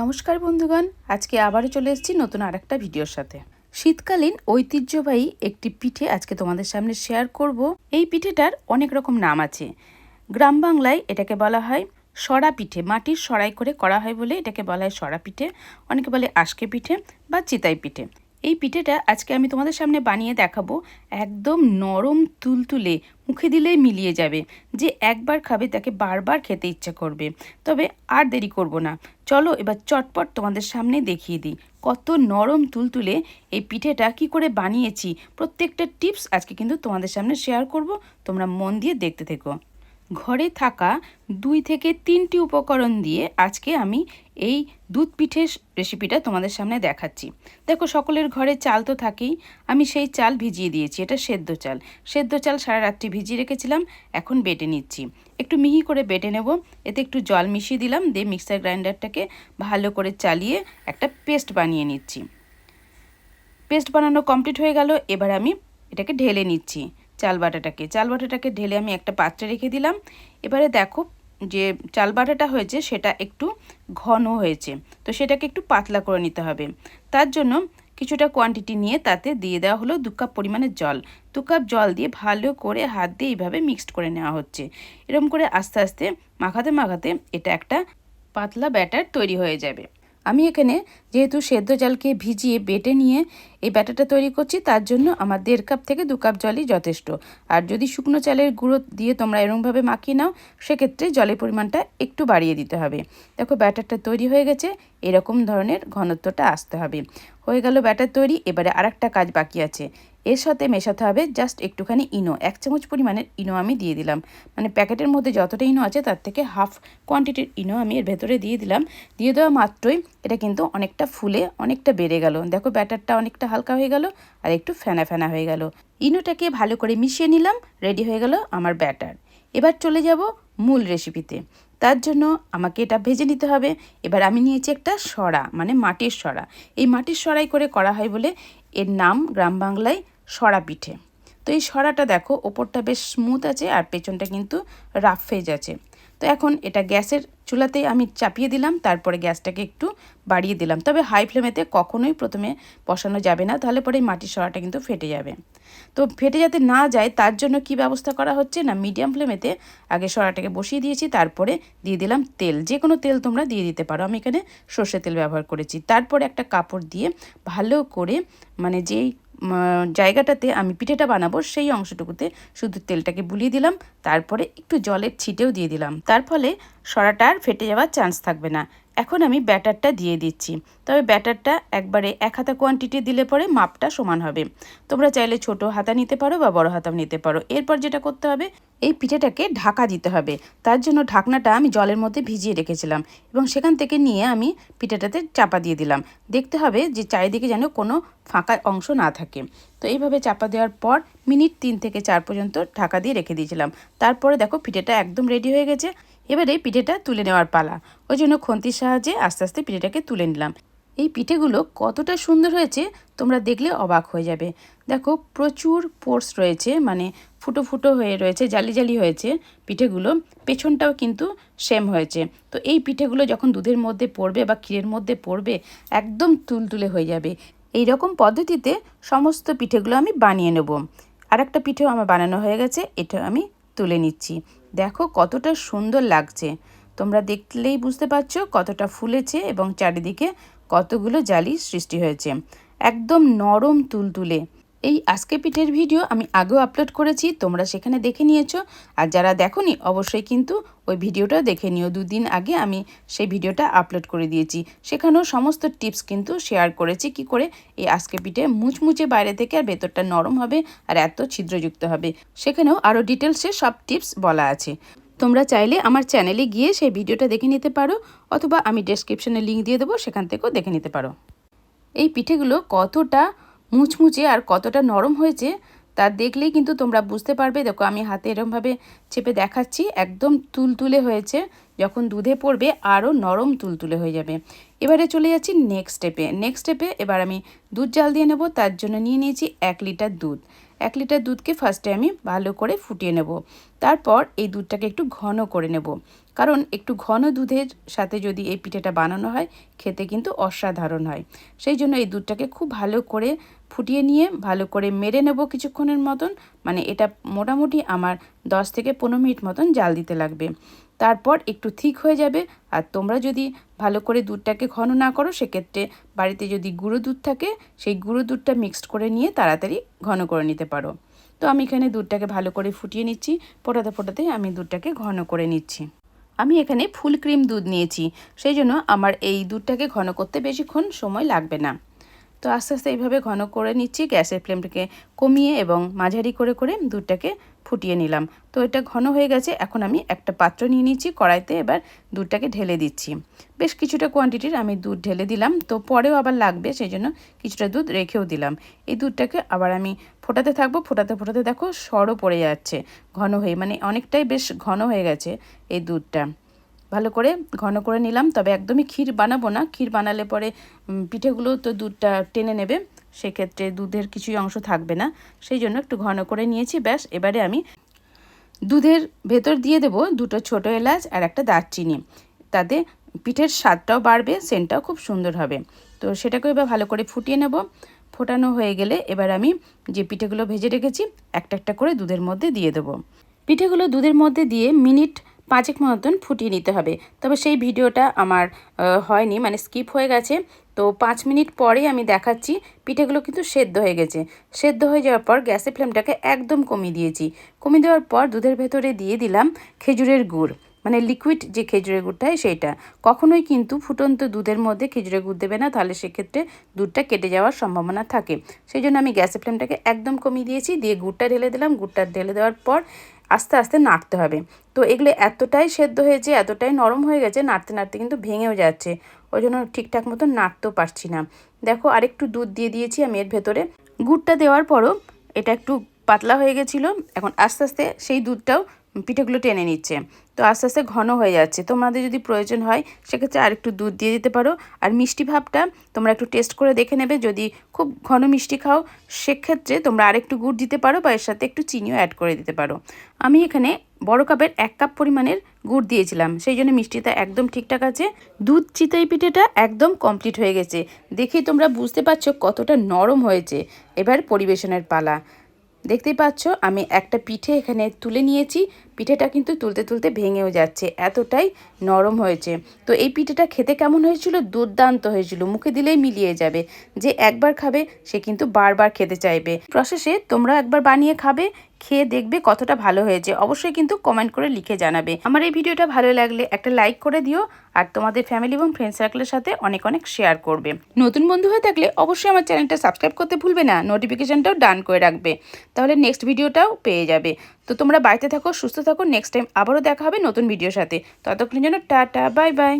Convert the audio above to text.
নমস্কার বন্ধুগণ, আজকে আবারও চলে এসেছি নতুন আর একটা ভিডিওর সাথে। শীতকালীন ঐতিহ্যবাহী একটি পিঠে আজকে তোমাদের সামনে শেয়ার করব। এই পিঠেটার অনেক রকম নাম আছে। গ্রাম বাংলায় এটাকে বলা হয় সরা পিঠে, মাটির সরাই করে করা হয় বলে এটাকে বলা হয় সরা পিঠে। অনেকে বলে আশকে পিঠে বা চিতাই পিঠে। এই পিঠেটা আজকে আমি তোমাদের সামনে বানিয়ে দেখাবো একদম নরম তুলতুলে, মুখে দিলেই মিলিয়ে যাবে। যে একবার খাবে তাকে বারবার খেতে ইচ্ছা করবে। তবে আর দেরি করব না। চলো এবার চটপট তোমাদের সামনে দেখিয়ে দিই কত নরম তুলতুলে এই পিঠেটা কি করে বানিয়েছি। প্রত্যেকটা টিপস আজকে কিন্তু তোমাদের সামনে শেয়ার করব। তোমরা মন দিয়ে দেখতে থেকো। ঘরে থাকা দুই থেকে তিনটি উপকরণ দিয়ে আজকে আমি এই দুধ পিঠের রেসিপিটা তোমাদের সামনে দেখাচ্ছি। দেখো, সকলের ঘরে চাল তো থাকেই। আমি সেই চাল ভিজিয়ে দিয়েছি, এটা সেদ্ধ চাল। সেদ্ধ চাল সারা রাত্রি ভিজিয়ে রেখেছিলাম, এখন বেটে নিচ্ছি। একটু মিহি করে বেটে নেব, এতে একটু জল মিশিয়ে দিলাম, দিয়ে মিক্সার গ্রাইন্ডারটাকে ভালো করে চালিয়ে একটা পেস্ট বানিয়ে নিচ্ছি। পেস্ট বানানো কমপ্লিট হয়ে গেল, এবার আমি এটাকে ঢেলে নিচ্ছি। চাল বাটাটাকে। চাল বাটাটাকে ঢেলে আমি একটা পাত্রে রেখে দিলাম। এবারে দেখো যে চাল বাটাটা হয়েছে সেটা একটু ঘন হয়েছে। তো সেটাকে একটু পাতলা করে নিতে হবে। তার জন্য কিছুটা কোয়ান্টিটি নিয়ে তাতে দিয়ে দেওয়া হলো দু কাপ পরিমাণের জল। দু কাপ জল দিয়ে ভালো করে হাত দিয়ে এইভাবে মিক্সড করে নেওয়া হচ্ছে। এরকম করে আস্তে আস্তে মাখাতে মাখাতে এটা একটা পাতলা ব্যাটার তৈরি হয়ে যাবে। আমি এখানে যেহেতু সেদ্ধ চালকে ভিজিয়ে বেটে নিয়ে এই ব্যাটারটা তৈরি করছি, তার জন্য আমার দেড় কাপ থেকে দু কাপ জলই যথেষ্ট। আর যদি শুকনো চালের গুঁড়ো দিয়ে তোমরা এরকমভাবে মাখিয়ে নাও, সেক্ষেত্রে জলের পরিমাণটা একটু বাড়িয়ে দিতে হবে। দেখো, ব্যাটারটা তৈরি হয়ে গেছে, এরকম ধরনের ঘনত্বটা আসতে হবে। হয়ে গেল ব্যাটার তৈরি, এবারে আরেকটা কাজ বাকি আছে। এর সাথে মেশাতে হবে জাস্ট একটুখানি ইনো, এক চামচ পরিমাণের ইনো আমি দিয়ে দিলাম। মানে প্যাকেটের মধ্যে যতটা ইনো আছে, তার থেকে হাফ কোয়ান্টিটির ইনো আমি এর ভেতরে দিয়ে দিলাম। দিয়ে দেওয়া মাত্রই এটা কিন্তু অনেকটা ফুলে অনেকটা বেড়ে গেল। দেখো ব্যাটারটা অনেকটা হালকা হয়ে গেল আর একটু ফেনা ফেনা হয়ে গেল। ইনোটাকে ভালো করে মিশিয়ে নিলাম, রেডি হয়ে গেল আমার ব্যাটার। এবার চলে যাব মূল রেসিপিতে তার জন্য আমাকে এটা ভেজে নিতে হবে। এবার আমি নিয়েছি একটা সরা মানে মাটির সরা এই মাটির সরাই করে করা হয় বলে এর নাম গ্রাম বাংলায় সরা পিঠে। তো এই সরাটা দেখো, ওপরটা বেশ স্মুথ আছে আর পেছনটা কিন্তু রাফ ফেজ আছে। তো এখন এটা গ্যাসের চুলাতেই আমি চাপিয়ে দিলাম, তারপরে গ্যাসটাকে একটু বাড়িয়ে দিলাম। তবে হাই ফ্লেমেতে কখনোই প্রথমে বসানো যাবে না, তাহলে পরে মাটির সরাটা কিন্তু ফেটে যাবে। তো ফেটে যাতে না যায়, তার জন্য কি ব্যবস্থা করা হচ্ছে না মিডিয়াম ফ্লেমেতে আগে সরাটাকে বসিয়ে দিয়েছি, তারপরে দিয়ে দিলাম তেল। যে কোনো তেল তোমরা দিয়ে দিতে পারো, আমি এখানে সর্ষে তেল ব্যবহার করেছি। তারপরে একটা কাপড় দিয়ে ভালো করে মানে যেই জায়গাটাতে আমি পিঠেটা বানাবো, সেই অংশটুকুতে শুধু তেলটাকে বুলিয়ে দিলাম, তারপরে একটু জলের ছিটেও দিয়ে দিলাম। তার ফলে সরাটা আর ফেটে যাওয়ার চান্স থাকবে না। এখন আমি ব্যাটারটা দিয়ে দিচ্ছি। তবে ব্যাটারটা একবারে এক হাতা কোয়ান্টিটি দিলে পরে মাপটা সমান হবে। তোমরা চাইলে ছোট হাতা নিতে পারো বা বড় হাতা নিতে পারো। এরপর যেটা করতে হবে, এই পিঠেটাকে ঢাকা দিতে হবে। তার জন্য ঢাকনাটা আমি জলের মধ্যে ভিজিয়ে রেখেছিলাম এবং সেখান থেকে নিয়ে আমি পিঠেটাতে চাপা দিয়ে দিলাম। দেখতে হবে যে চারিদিকে যেন কোনো ফাঁকা অংশ না থাকে। তো এইভাবে চাপা দেওয়ার পর মিনিট তিন থেকে চার পর্যন্ত ঢাকা দিয়ে রেখে দিয়েছিলাম। তারপরে দেখো পিঠেটা একদম রেডি হয়ে গেছে। এবারে পিঠেটা তুলে নেওয়ার পালা। ওই জন্য খন্তির সাহায্যে আস্তে আস্তে পিঠেটাকে তুলে নিলাম। এই পিঠেগুলো কতটা সুন্দর হয়েছে, তোমরা দেখলে অবাক হয়ে যাবে। দেখো, প্রচুর পোর্স রয়েছে মানে ফুটো ফুটো হয়ে রয়েছে, জালি জালি হয়েছে। পিঠেগুলো পেছনটাও কিন্তু সেম হয়েছে। তো এই পিঠেগুলো যখন দুধের মধ্যে পড়বে বা ক্ষীরের মধ্যে পড়বে, একদম তুলতুলে হয়ে যাবে। এই রকম পদ্ধতিতে সমস্ত পিঠেগুলো আমি বানিয়ে নেব। আর একটা পিঠেও আমার বানানো হয়ে গেছে, এটা আমি তুলে নিচ্ছি। দেখো কতটা সুন্দর লাগছে। তোমরা দেখলেই বুঝতে পারছ কতটা ফুলেছে এবং চারিদিকে কতগুলো জালি সৃষ্টি হয়েছে। একদম নরম তুলতুলে। এই আজকে পিঠের ভিডিও আমি আগেও আপলোড করেছি, তোমরা সেখানে দেখে নিয়েছো। আর যারা দেখোনি, অবশ্যই কিন্তু ওই ভিডিওটা দেখে নিও। দুদিন আগে আমি সেই ভিডিওটা আপলোড করে দিয়েছি। সেখানেও সমস্ত টিপস কিন্তু শেয়ার করেছি কি করে এই আজকে পিঠে মুচমুচে বাইরে থেকে আর ভেতরটা নরম হবে আর এত ছিদ্রযুক্ত হবে। সেখানেও আরও ডিটেলসে সব টিপস বলা আছে। তোমরা চাইলে আমার চ্যানেলে গিয়ে সেই ভিডিওটা দেখে নিতে পারো, অথবা আমি ডেসক্রিপশনে লিঙ্ক দিয়ে দেবো, সেখান থেকেও দেখে নিতে পারো। এই পিঠেগুলো কতটা মুচমুচে আর কতটা নরম হয়েছে, তা দেখলেই কিন্তু তোমরা বুঝতে পারবে। দেখো, আমি হাতে এরমভাবে চেপে দেখাচ্ছি, একদম তুলতুলে হয়েছে। যখন দুধে পড়বে, আরও নরম তুলতুলে হয়ে যাবে। এবারে চলে যাচ্ছি নেক্সট স্টেপে নেক্সট স্টেপে এবার আমি দুধ জাল দিয়ে নেব, তার জন্য নিয়ে নিয়েছি এক লিটার দুধ। এক লিটার দুধকে ফার্স্টে আমি ভালো করে ফুটিয়ে নেব। তারপর এই দুধটাকে একটু ঘন করে নেব। কারণ একটু ঘন দুধের সাথে যদি এই পিঠেটা বানানো হয়, খেতে কিন্তু অসাধারণ হয়। সেই জন্য এই দুধটাকে খুব ভালো করে ফুটিয়ে নিয়ে ভালো করে মেরে নেব কিছুক্ষণের মতন। মানে এটা মোটামুটি আমার 10 থেকে পনেরো মিনিট মতন জাল দিতে লাগবে। তারপর একটু ঠিক হয়ে যাবে। আর তোমরা যদি ভালো করে দুধটাকে ঘন না করো, সেক্ষেত্রে বাড়িতে যদি গুঁড়ো দুধ থাকে, সেই গুঁড়ো দুধটা মিক্সড করে নিয়ে তাড়াতাড়ি ঘন করে নিতে পারো। তো আমি এখানে দুধটাকে ভালো করে ফুটিয়ে নিচ্ছি। ফোটাতে ফোটাতে আমি দুধটাকে ঘন করে নিচ্ছি। আমি এখানে ফুল ক্রিম দুধ নিয়েছি। সেই জন্য আমার এই দুধটাকে ঘন করতে বেশিক্ষণ সময় লাগবে না। তো আস্তে আস্তে এইভাবে ঘন করে নিচ্ছি গ্যাসের ফ্লেমটাকে কমিয়ে এবং মাঝারি করে করে দুধটাকে ফুটিয়ে নিলাম। তো এটা ঘন হয়ে গেছে, এখন আমি একটা পাত্র নিয়ে নিচ্ছি, কড়াইতে এবার দুধটাকে ঢেলে দিচ্ছি। বেশ কিছুটা কোয়ান্টিটির আমি দুধ ঢেলে দিলাম, তো পরেও আবার লাগবে সেই জন্য কিছুটা দুধ রেখেও দিলাম। এই দুধটাকে আবার আমি ফোটাতে থাকব, ফোটাতে ফোটাতে দেখো সরও পড়ে যাচ্ছে, ঘন হয়ে মানে অনেকটাই বেশ ঘন হয়ে গেছে এই দুধটা। ভালো করে ঘন করে নিলাম। তবে একদমই ক্ষীর বানাবো না। ক্ষীর বানালে পরে পিঠেগুলো তো দুধটা টেনে নেবে, সেক্ষেত্রে দুধের কিছুই অংশ থাকবে না। সেই জন্য একটু ঘন করে নিয়েছি, ব্যাস। এবারে আমি দুধের ভেতর দিয়ে দেব দুটো ছোটো এলাচ আর একটা দারচিনি। তাতে পিঠের স্বাদটাও বাড়বে, সেন্টটাও খুব সুন্দর হবে। তো সেটাকে এবার ভালো করে ফুটিয়ে নেব। ফোটানো হয়ে গেলে এবার আমি যে পিঠেগুলো ভেজে রেখেছি, একটা একটা করে দুধের মধ্যে দিয়ে দেবো। পিঠেগুলো দুধের মধ্যে দিয়ে মিনিট পাঁচেক মতন ফুটিয়ে নিতে হবে। তবে সেই ভিডিওটা আমার হয়নি মানে স্কিপ হয়ে গেছে। তো পাঁচ মিনিট পরে আমি দেখাচ্ছি, পিঠেগুলো কিন্তু সেদ্ধ হয়ে গেছে। সেদ্ধ হয়ে যাওয়ার পর গ্যাসের ফ্লেমটাকে একদম কমিয়ে দিয়েছি। কমিয়ে দেওয়ার পর দুধের ভেতরে দিয়ে দিলাম খেজুরের গুড়। মানে লিকুইড যে খেজুরের গুড়টা সেইটা। কখনোই কিন্তু ফুটন্ত দুধের মধ্যে খেজুরের গুড় দেবে না, তাহলে সেক্ষেত্রে দুধটা কেটে যাওয়ার সম্ভাবনা থাকে। সেই জন্য আমি গ্যাসের ফ্লেমটাকে একদম কমিয়ে দিয়েছি, দিয়ে গুড়টা ঢেলে দিলাম। গুড়টা ঢেলে দেওয়ার পর আস্তে আস্তে নাড়তে হবে। তো এগুলো এতটাই সেদ্ধ হয়েছে, এতটাই নরম হয়ে গেছে, নাড়তে নাড়তে কিন্তু ভেঙেও যাচ্ছে। ওই জন্য ঠিকঠাক মতো নাড়তেও পারছি না। দেখো আরেকটু দুধ দিয়ে দিয়েছি আমি এর ভেতরে। গুড়টা দেওয়ার পরও এটা একটু পাতলা হয়ে গেছিল, এখন আস্তে আস্তে সেই দুধটাও পিঠেগুলো টেনে নিচ্ছে। তো আস্তে আস্তে ঘন হয়ে যাচ্ছে। তোমাদের যদি প্রয়োজন হয়, সেক্ষেত্রে আর একটু দুধ দিয়ে দিতে পারো। আর মিষ্টি ভাবটা তোমরা একটু টেস্ট করে দেখে নেবে। যদি খুব ঘন মিষ্টি খাও, সেক্ষেত্রে তোমরা আরেকটু গুড় দিতে পারো বা এর সাথে একটু চিনিও অ্যাড করে দিতে পারো। আমি এখানে বড় কাপের এক কাপ পরিমাণের গুড় দিয়েছিলাম। সেই জন্য মিষ্টিটা একদম ঠিকঠাক আছে। দুধ চিতই পিঠেটা একদম কমপ্লিট হয়ে গেছে। দেখেই তোমরা বুঝতে পারছ কতটা নরম হয়েছে। এবার পরিবেশনের পালা। দেখতেই পাচ্ছ, আমি একটা পিঠে এখানে তুলে নিয়েছি। পিঠেটা কিন্তু তুলতে তুলতে ভেঙেও যাচ্ছে, এতটাই নরম হয়েছে। তো এই পিঠেটা খেতে কেমন হয়েছিল? দুর্দান্ত হয়েছিল, মুখে দিলেই মিলিয়ে যাবে। যে একবার খাবে, সে কিন্তু বারবার খেতে চাইবে। প্রসেসে তোমরা একবার বানিয়ে খাবে, খেয়ে দেখবে কতটা ভালো হয়েছে। অবশ্যই কিন্তু কমেন্ট করে লিখে জানাবে। আমার এই ভিডিওটা ভালো লাগলে একটা লাইক করে দিও, আর তোমাদের ফ্যামিলি এবং ফ্রেন্ড সার্কেলের সাথে অনেক অনেক শেয়ার করবে। নতুন বন্ধু হয়ে থাকলে অবশ্যই আমার চ্যানেলটা সাবস্ক্রাইব করতে ভুলবে না, নোটিফিকেশানটাও ডান করে রাখবে। তাহলে নেক্সট ভিডিওটাও পেয়ে যাবে। তো তোমরা বাড়িতে থাকো, সুস্থ থাকো নেক্সট টাইম আবারও দেখা হবে নতুন ভিডিওর সাথে। ততক্ষণের জন্য টাটা বাই বাই